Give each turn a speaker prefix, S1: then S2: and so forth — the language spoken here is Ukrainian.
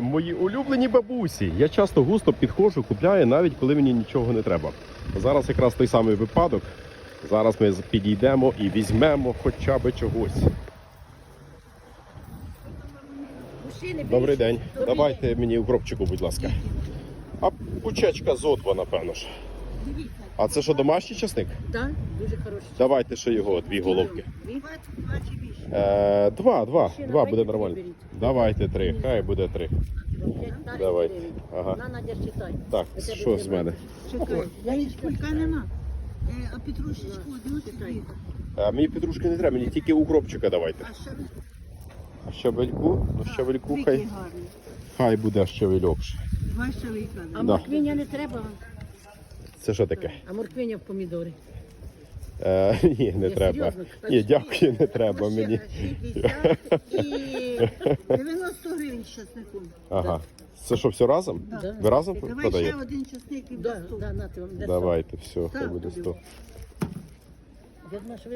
S1: Мої улюблені бабусі. Я часто густо підходжу, купляю, навіть коли мені нічого не треба. Зараз якраз той самий випадок. Зараз ми підійдемо і візьмемо хоча б чогось. Добрий день. Давайте мені укропчику, будь ласка. А пучечка зотва, напевно ж. А це що, домашній часник?
S2: Так, дуже хороший.
S1: Давайте ще його, дві головки. Е, два, два,
S2: Ще
S1: два буде нормально.
S2: три.
S1: Давайте три, хай буде три. Давайте. Ага.
S2: На, Надя, читай.
S1: Так, що з мене?
S2: Чекай.
S3: Яєчка нема. Е, А петрушечку одну
S2: Читай.
S1: А мені петрушки не треба, мені тільки укропчика давайте.
S3: А
S1: щавельку? Ну щавельку хай, хай буде щавельок. ще.
S3: Два щавейка.
S2: А
S1: Да.
S2: морквиня не треба.
S1: Це що таке?
S2: А морквиня в помідори.
S1: Е, ні, не
S2: Я
S1: треба.
S2: серйозно?
S1: Ні, дякую, не треба мені.
S3: 60 і 90 гривень з часником.
S1: Ага. Це що, все разом?
S3: Да.
S1: Ви разом
S3: Давай ще
S1: продаєте?
S3: один часник і
S2: Да,
S3: без
S2: да, на, ти вам де
S1: Давайте, все, хай буде 100.
S2: Я знаю, що ви